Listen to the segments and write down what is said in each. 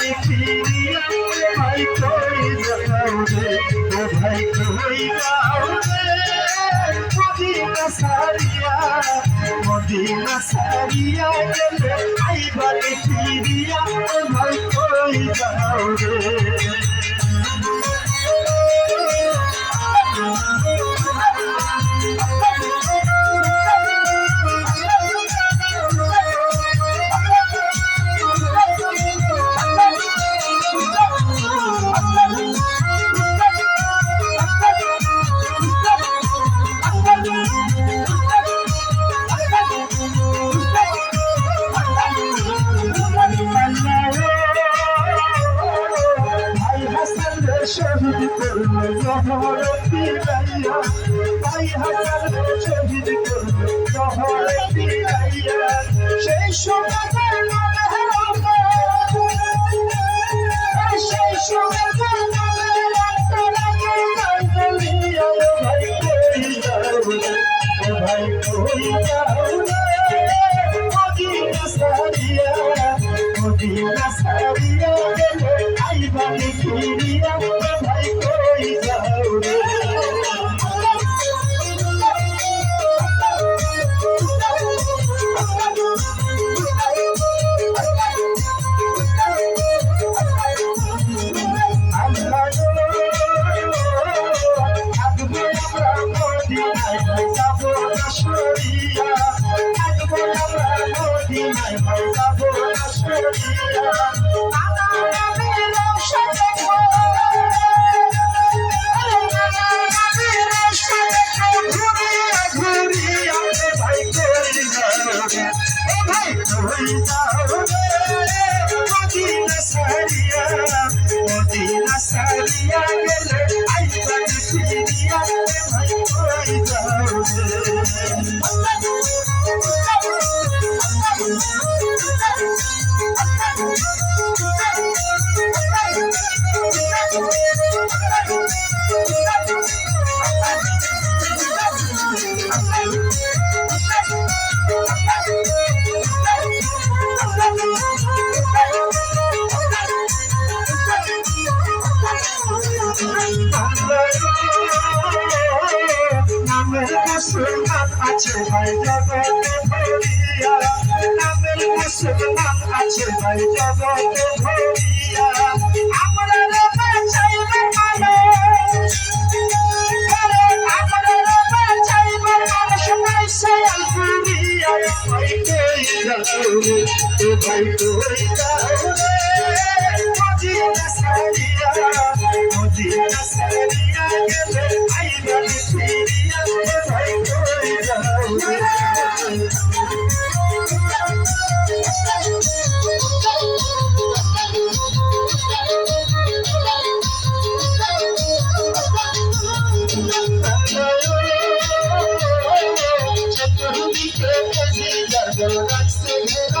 আইবানি ফিরিয়া ভাই কই যাও রে। ও ভাই কই যাও রে মদিনা ভাই কই যাও রে। শহীদ করল জহর পিলাইয়া ভাই হাসান রে শহীদ করল জহর পিলাইয়া সেই সময় সেই সময় ভাই কই যাও রে ও ভাই কই যাও সারিয়া গেলে আইবানি ফিরিয়া সারিয়া মুসলমান আছে ভাই জগতে ভরিয়া আমরা রে মানুষ আমরা রে মানুষ মাইসে আলপুরিয়া ভাই ও ভাই কই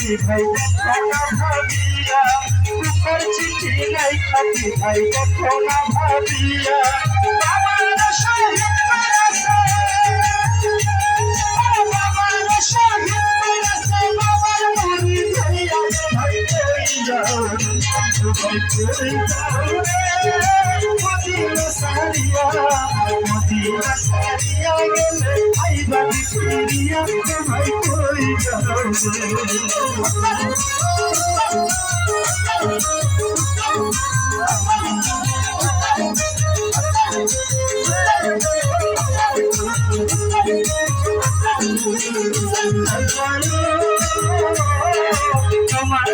খাতি ভাই কখনা ভাবিয়া। উপর চিঠি নাই খাতি ভাই, কখনা ভাবিয়া। বাবার ভাই ভাই সারিয়া গেলে আইবানি ফিরিয়া ভাই Thank you.